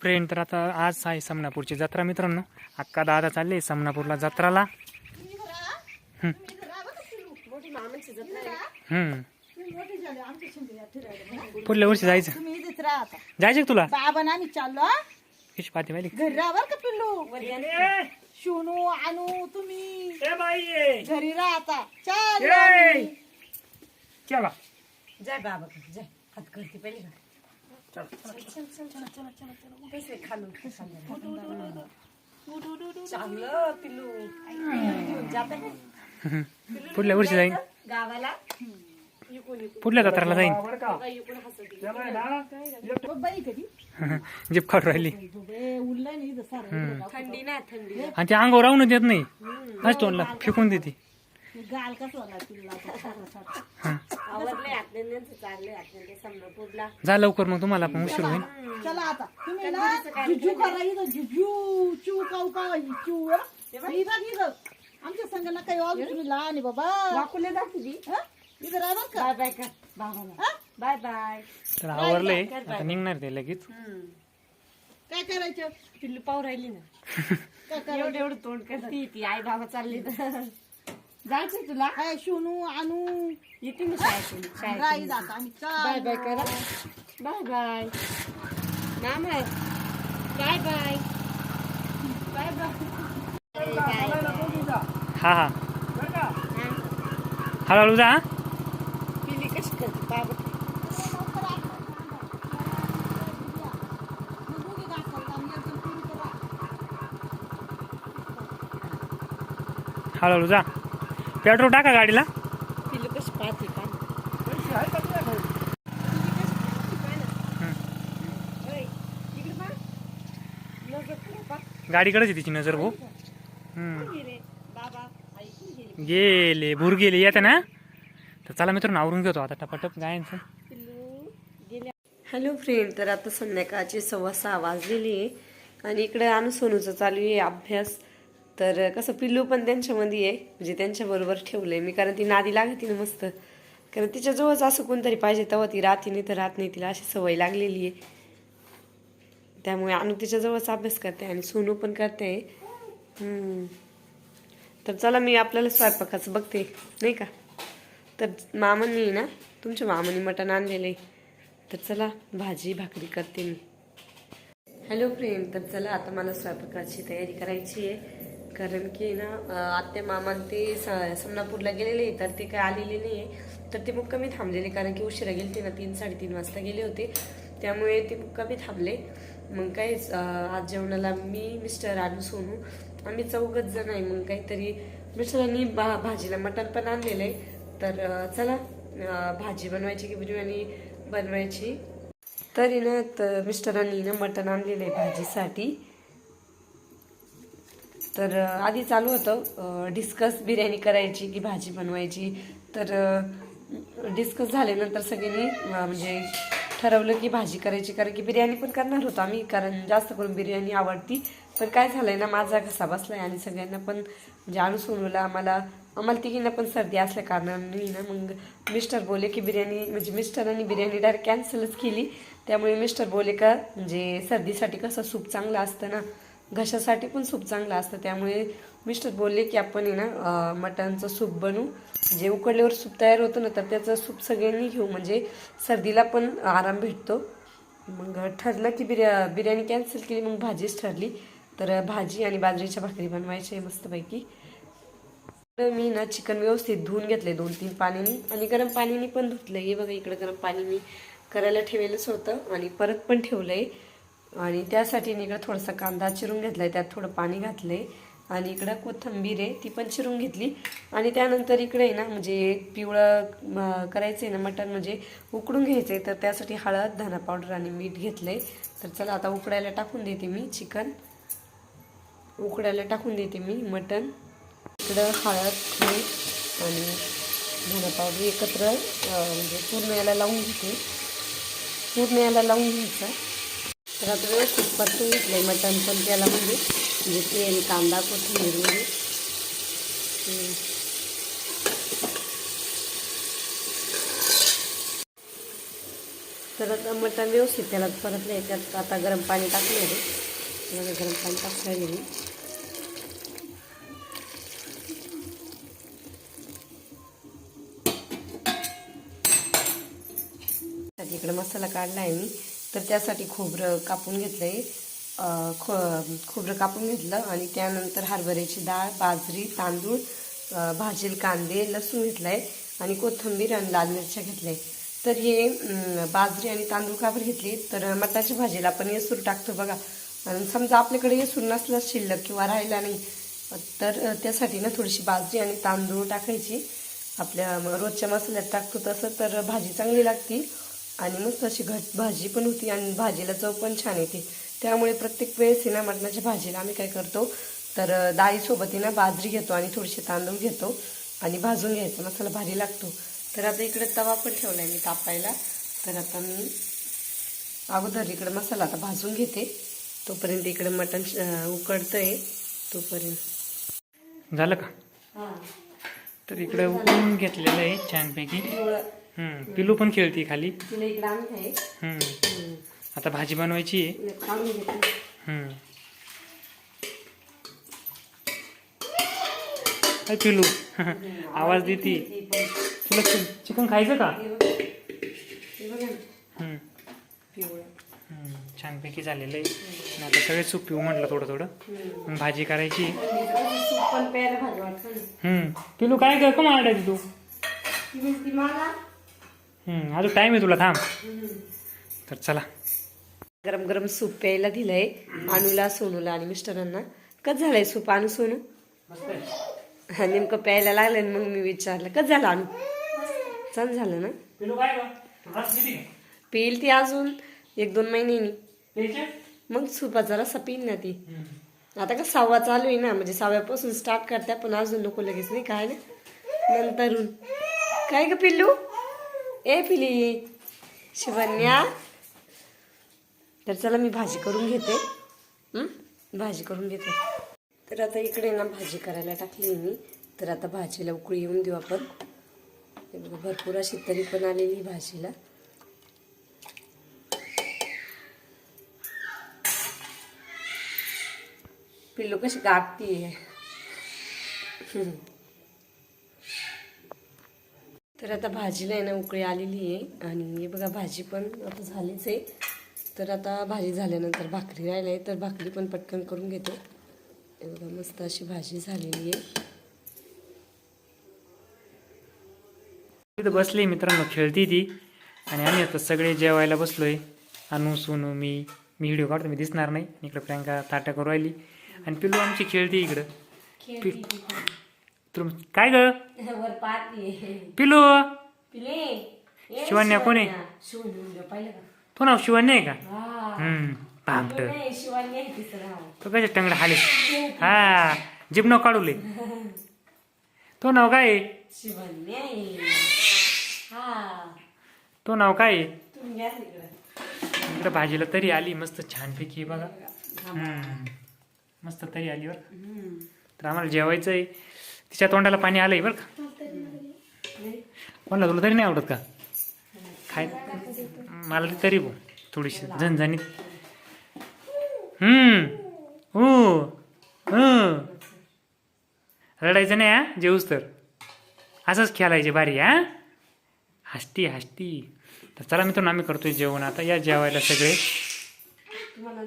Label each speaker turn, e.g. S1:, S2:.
S1: Friend तर आता आज आहे समनापूरची जत्रा मित्रांनो. अक्का दादा चालले समनापूरला जत्राला. पुढल्या वर्षी जायचं.
S2: तुम्ही इथेच राहा आता
S1: जायचं तुला?
S2: बाबा ना आम्ही चाललो घरी राहा बरं का पिल्लू? शिवणू आणू तुम्ही? घरी राहा आता.
S1: चला.
S3: जय बाबा जय. हात करते पहिले. चांगलं पिल्लू घेऊन जात आहे
S1: पुढल्या वर्षी जाईन.
S3: गावाला
S1: पुढल्या जत्राला जाईन. जीप काढून राहिली. आणि ते अंगावर राहून देत नाही. तोंडला. फेकून देते.
S2: गाल कसं होणार
S1: जा लवकर मग तुम्हाला पण उशीर होईल.
S2: चला आता. तुम्ही ना जुजू करा इथं जुजू चू काऊ का चू बघ. इथं आमच्या संघ ना काही वाजू तुम्ही लहान आहे बाबा.
S3: वाकुले
S2: हं? इथं राहा का.
S3: बाय बाय कर. बाबाला.
S2: हं?
S3: बाय बाय
S1: तर आवरलंय. आता निघणार ते लगेच.
S2: काय करायचं?
S3: पिल्लू पाहू राहिली ना.
S2: काय करायचं?
S3: एवढं तोंड करते ती. आई बाबा चालली तर जायचं तुला
S2: काय शिवणू आणू
S3: येते मी शाळेतून शाळेत
S2: राही आता आम्ही
S3: बाय
S2: चाल
S3: बाय करा बाय बाय नाम आहे बाय बाय बाय बाय
S1: हा हा हळूहळू जा हा.
S3: पिली कशी करते बाबा
S1: हळूहळू जा पेट्रोल टाका गाडीला. गाडीकडेच आहे तिची नजर भाऊ. हम्म.
S3: बाबा आई
S1: गेले भूर गेले. येते ना तर चला मित्रांनो आवरून घेतो आता टपाटप. गायांचं
S3: हॅलो फ्रेंड तर आता संध्याकाळची सव्वा सहा वाजलेली आहे. आणि इकडे अनु सोनूचं चालू आहे अभ्यास. तर कसं पिल्लू पण त्यांच्यामध्ये आहे म्हणजे त्यांच्याबरोबर ठेवलं आहे मी कारण ती नादी लागते ना मस्त. कारण तिच्याजवळच असं कोणतरी पाहिजे तेव्हा ती राहते नाही तर राहत नाही. तिला अशी सवय लागलेली आहे. त्यामुळे अनु तिच्याजवळच अभ्यास करते आणि सोनू पण करते. तर चला मी आपल्याला स्वयंपाकाचं बघते नाही का? तर मामांनी ना तुमच्या मामांनी मटण आणलेलं आहे. तर चला भाजी भाकरी करते मी. हॅलो प्रेम तर चला आता मला स्वयंपाकाची तयारी करायची आहे. कारण की ना आत्या मामा ती ते स- समनापूरला गेलेले आहे, तर ते काय आलेली नाही आहे तर ते मुक्कामी थांबलेली कारण की उशिरा गेली ते ना तीन साडेतीन वाजता गेले होते. त्यामुळे ते मुक्कामी थांबले. मग काय आज जेवणाला मी मिस्टर आणू सोनू आम्ही चौघच जण आहे मग काहीतरी मिस्टरांनी भा भाजीला मटण पण आणलेलं आहे. तर चला भाजी बनवायची की बिर्याणी बनवायची. तरी ना तर मिस्टरांनी ना मटण आणलेलं आहे भाजीसाठी. तर आधी चालू होतं डिस्कस बिर्याणी करायची की भाजी बनवायची. तर डिस्कस झाल्यानंतर सगळ्यांनी म्हणजे ठरवलं की भाजी करायची कारण की बिर्याणी पण करणार होतो आम्ही कारण जास्त करून बिर्याणी आवडती. पण काय झालंय ना माझा घसा आहे आणि सगळ्यांना पण म्हणजे आणू सोनूला आम्हाला आम्हाला तिघींना पण सर्दी असल्या कारणाने ना मग मिस्टर बोले की बिर्याणी म्हणजे मिस्टरांनी बिर्याणी डायरेक्ट कॅन्सलच केली. त्यामुळे मिस्टर बोले का म्हणजे सर्दीसाठी कसं सूप चांगलं असतं ना घशासाठी पण सूप चांगलं असतं. त्यामुळे मिस्टर बोलले की आपण आहे ना मटनचं मटणचं सूप बनवू. जे उकडल्यावर सूप तयार होतं ना तर त्याचं सूप सगळ्यांनी घेऊ. म्हणजे सर्दीला पण आराम भेटतो. मग ठरलं की बिर्या बिर्याणी कॅन्सल केली मग भाजीच ठरली. तर भाजी आणि बाजरीच्या भाकरी बनवायची आहे मस्तपैकी. तर मी ना चिकन व्यवस्थित धुवून घेतले दोन तीन पाण्याने. आणि गरम पाण्याने पण धुतलं हे बघा इकडं गरम पाणी मी करायला ठेवलेलंच होतं. आणि परत पण ठेवलं आहे आणि त्यासाठी मी इकडं थोडासा कांदा चिरून घेतला आहे त्यात थोडं पाणी घातलं आहे आणि इकडं कोथिंबीर आहे ती पण चिरून घेतली. आणि त्यानंतर इकडे आहे ना म्हणजे पिवळं करायचं आहे ना मटण म्हणजे उकडून घ्यायचं आहे तर त्यासाठी हळद धना पावडर आणि मीठ घेतलंय. तर चला आता उकडायला टाकून देते मी चिकन. उकडायला टाकून देते मी मटण. इकडं हळद मीठ आणि धना पावडर एकत्र म्हणजे पूर्ण याला लावून घेते. पूर्ण याला लावून घ्यायचं. तर आता व्यवस्थित परतून आहे मटण पण त्याला म्हणजे, म्हणजे तेल कांदा कोथिंबीर घेऊन तर आता मटण व्यवस्थित त्याला परतलं आहे त्यात आता गरम पाणी टाकलं आहे मला गरम पाणी टाकलं आहे मी इकडे मसाला काढला आहे मी. तर त्यासाठी खोबरं कापून घेतलं आहे खो खोबरं कापून घेतलं आणि त्यानंतर हरभऱ्याची डाळ बाजरी तांदूळ भाजील कांदे लसूण घेतलं आहे आणि कोथिंबीर आणि लाल मिरच्या घेतल्या. आहे तर हे बाजरी आणि तांदूळ काबर घेतली? तर मटाच्या भाजीला आपण येसूर टाकतो बघा. आणि समजा आपल्याकडे येसूर नसला शिल्लक किंवा राहिला नाही तर त्यासाठी ना थोडीशी बाजरी आणि तांदूळ टाकायची. आपल्या रोजच्या मसाल्यात टाकतो तसं तर भाजी चांगली लागती. आणि मस्त अशी घट भाजी पण होती आणि भाजीला चव पण छान येते त्यामुळे प्रत्येक वेळेस आहे ना मटणाच्या भाजीला आम्ही काय करतो तर डाळीसोबत आहे ना बाजरी घेतो आणि थोडेसे तांदूळ घेतो आणि भाजून घ्यायचा. मसाला भारी लागतो. तर आता इकडे तवा पण ठेवला आहे मी तापायला. तर आता मी अगोदर इकडे मसाला आता भाजून घेते. तोपर्यंत इकडे मटण अ, उकडतंय. तोपर्यंत.
S1: झालं का? तर इकडे उकळून घेतलेलं आहे छानपैकी. हम्म, पिलू पण खेळती खाली
S3: तिला इकडे आणत आहे
S1: हम्म. आता भाजी बनवायची आहे
S3: तिला काढून घेते
S1: हम्म. काय पिलू आवाज देती
S3: ती पण
S1: तुला चि- चिकन खायचं का
S3: हे बघ. हे बघा ना,
S1: हम्म.
S3: पिवळं
S1: हम्म. छानपैकी झालेलं आहे आणि आता सगळे सूप पिऊ म्हटलं थोडं थोडं
S3: हम्म.
S1: मग भाजी करायची
S3: थंडीचं कसं सूप पण प्यायला भारी वाटतं ना
S1: हम्म. पिलू काय कर का मारडायची तू
S3: ती म्हणती मला
S1: हम्म. अजून टाईम आहे तुला थांब. तर चला.
S3: गरम गरम सूप प्यायला दिलंय अनुला सोनूला आणि मिस्टरांना. कच झालंय सूप अनु सोनू? हा नेमकं प्यायला लागलं आणि मग मी विचारलं. कच झालं अनु? छान झालं ना?
S1: पिलू
S3: पिईल ती अजून एक दोन महिन्यांनी. मग सुपाचा रसा पिईल ना ती. आता का सहावा चालू आहे ना म्हणजे सहाव्यापासून स्टार्ट करते पण अजून नको लगेच नाही काय ना? नंतरून. काय ग पिल्लू? ए पिली. शिवन्या. तर चला मी भाजी करून घेते. भाजी करून घेते. तर आता इकडे ना भाजी करायला टाकली मी. तर आता भाजीला उकळी येऊन देऊ आपण. भरपूर अशी तरी पण आलेली भाजीला. पिल्लू कशी गागतीये तर आता भाजीला आहे ना उकळी आलेली आहे. आणि हे बघा भाजी पण आता झालीच आहे. तर आता भाजी झाल्यानंतर भाकरी राहिली आहे तर भाकरी पण पटकन करून घेते. हे बघा मस्त अशी भाजी झालेली आहे.
S1: तिथं बसली मित्रांनो खेळती ती. आणि आम्ही आता सगळे जेवायला बसलोय. अनु सोनू मी मी व्हिडिओ काढतो मी दिसणार नाही. इकडे प्रियंका ताट्या करू राहिली. आणि पिल्लू आमची खेळती इकडं. पि- तुम काय ग?
S3: वर
S1: पिलू?
S3: पिले? ए,
S1: शिवण्या कोण? आहे?
S3: शिवण्या पाहिलं का?
S1: तो नाव शिवण्य आहे का?
S3: हा.
S1: हम्म पामट
S3: नाही, शिवण्या आहे तिचं नाव.
S1: तो कशा टंगडा हाले? हा जिब नाव काढूले. तो नाव काय आहे?
S3: शिवण्या आहे. हा.
S1: तो नाव काय आहे?
S3: तुम्ही घ्या तिकडं.
S1: इकडं भाजीला तरी आली मस्त छानपैकी बघा. हम्म. मस्त तरी आली बरं.
S3: हम्म.
S1: तर आम्हाला जेवायचं आहे तिच्या तोंडाला पाणी आलंय बरं का? कोणाला तुला तरी नाही आवडत का? खाय. मला तरी भाऊ थोडीशी झणझणीत. हम्म. हो रडायचं नाही हा? जेऊस तर. असंच खेळायचे भारी हा? हसती हसती. तर चला मित्रांनो आम्ही करतोय जेवण. आता या जेवायला सगळे.
S3: तुम्हाला